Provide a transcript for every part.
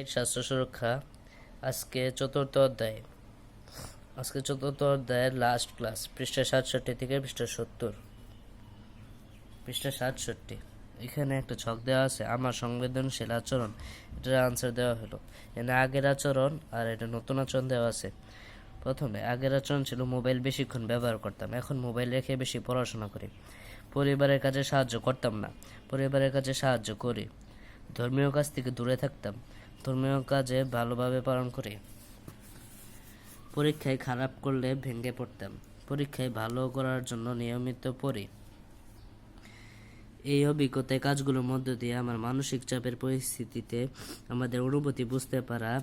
এর স্বাস্থ্য সুরক্ষা, আজকে চতুর্থ অধ্যায়। আজকে চতুর্থ অধ্যায়ের লাস্ট ক্লাস পৃষ্ঠা সাতষট্টি থেকে পৃষ্ঠা সত্তর। পৃষ্ঠা সাতষট্টি, এখানে একটা ছক দেওয়া আছে, আমার সংবেদনশীল আচরণ। এটার আনসার দেওয়া হলো, এখানে আগের আচরণ আর এটা নতুন আচরণ দেওয়া আছে। প্রথমে, আগের আচরণ ছিল মোবাইল বেশিক্ষণ ব্যবহার করতাম, এখন মোবাইল রেখে বেশি পড়াশোনা করি। পরিবারের কাজে সাহায্য করতাম না, পরিবারের কাজে সাহায্য করি। ধর্মীয় কাজ থেকে দূরে থাকতাম। ধর্মীয় কাজে ভালোভাবে পালন করি। পরীক্ষায় খারাপ করলে ভেঙে পড়তাম। পরীক্ষায় ভালো করার জন্য নিয়মিত পড়ি। এই অভিজ্ঞতায় কাজগুলোর মধ্য দিয়ে আমার মানসিক চাপের পরিস্থিতিতে আমাদের অনুভূতি বুঝতে পারা,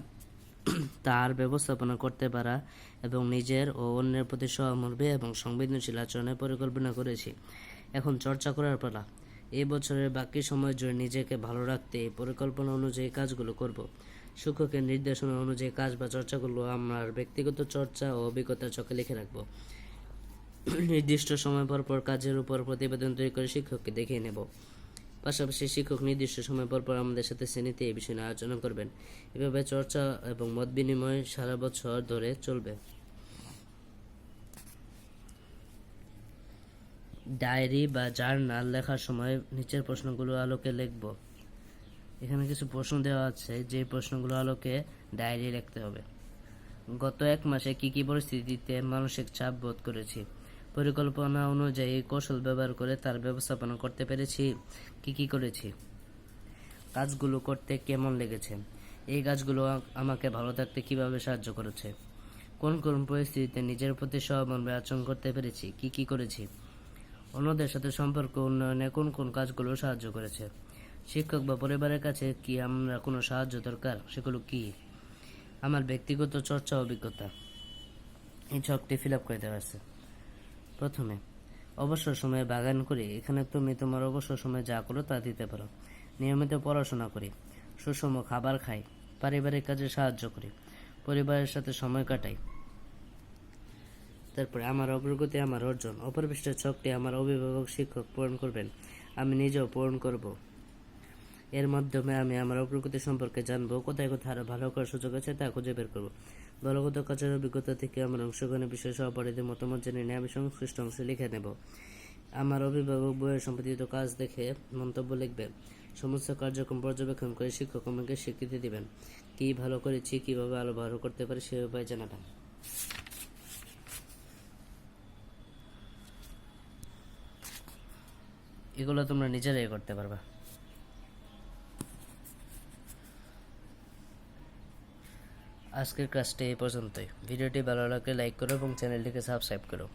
তার ব্যবস্থাপনা করতে পারা এবং নিজের ও অন্যের প্রতি সহমর্মী এবং সংবেদনশীল আচরণের পরিকল্পনা করেছি। এখন চর্চা করার পালা। এই বছরের বাকি সময় জুড়ে নিজেকে ভালো রাখতে এই পরিকল্পনা অনুযায়ী কাজগুলো করব। শিক্ষকের নির্দেশনা অনুযায়ী কাজ বা চর্চাগুলো আমার ব্যক্তিগত চর্চা ও অভিজ্ঞতার চোখে লিখে রাখব। নির্দিষ্ট সময় পর পর কাজের উপর প্রতিবেদন তৈরি করে শিক্ষককে দেখিয়ে নেব। পাশাপাশি শিক্ষক নির্দিষ্ট সময় পর পর আমাদের সাথে শ্রেণীতে এই বিষয় নিয়ে আলোচনা করবেন। এভাবে চর্চা এবং মত বিনিময় সারা বছর ধরে চলবে। ডায়েরি বা জার্নাল লেখার সময় নিচের প্রশ্নগুলো আলোকে লিখব। এখানে কিছু প্রশ্ন দেওয়া আছে, যে প্রশ্নগুলো আলোকে ডায়েরি লিখতে হবে। গত এক মাসে কি কি পরিস্থিতিতে মানসিক চাপ বোধ করেছি? পরিকল্পনা অনুযায়ী কৌশল ব্যবহার করে তার ব্যবস্থাপনা করতে পেরেছি। কি কি করেছি? কাজগুলো করতে কেমন লেগেছে? এই কাজগুলো আমাকে ভালো থাকতে কীভাবে সাহায্য করেছে? কোন কোন পরিস্থিতিতে নিজের প্রতি সহমর্মে আচরণ করতে পেরেছি? কি কি করেছি? অন্যদের সাথে সম্পর্ক উন্নয়নে কোন কোন কাজগুলো সাহায্য করেছে? শিক্ষক বা পরিবারের কাছে কি আমরা কোনো সাহায্য দরকার? সেগুলো কি? আমার ব্যক্তিগত চর্চা অভিজ্ঞতা। এই ছকটি ফিল আপ করে দেওয়া আছে। প্রথমে, অবসর সময়ে বাগান করি। এখানে তুমি তোমার অবসর সময়ে যা করো তা দিতে পারো। নিয়মিত পড়াশোনা করি। সুষম খাবার খাই। পারিবারিক কাজে সাহায্য করি। পরিবারের সাথে সময় কাটাই। তারপরে আমার অগ্রগতি, আমার অর্জন অপর পৃষ্ঠের ছকটি আমার অভিভাবক শিক্ষক পূরণ করবেন। আমি নিজেও পূরণ করব। এর মাধ্যমে আমি আমার অগ্রগতি সম্পর্কে জানব, কোথায় কোথায় আরও ভালো করার সুযোগ আছে তা খুঁজে বের করব। দলগত কাজের অভিজ্ঞতা থেকে আমার অংশগ্রহণের বিষয়ে সহপাঠীদের মতামত জেনে নিয়ে আমি সংশ্লিষ্ট অংশে লিখে নেব। আমার অভিভাবক বইয়ের সম্পাদিত কাজ দেখে মন্তব্য লিখবে। সমস্ত কার্যক্রম পর্যবেক্ষণ করে শিক্ষক আমাকে স্বীকৃতি দিবেন। কি ভালো করেছি, কীভাবে আরও ভালো করতে পারি সে উপায় জানাবেন। এগুলো তোমরা নিজেরাই করতে পারবা। আজকের ক্লাসটি এই পর্যন্তই। ভিডিওটি ভালো লাগলে লাইক করো এবং চ্যানেলটিকে সাবস্ক্রাইব করো।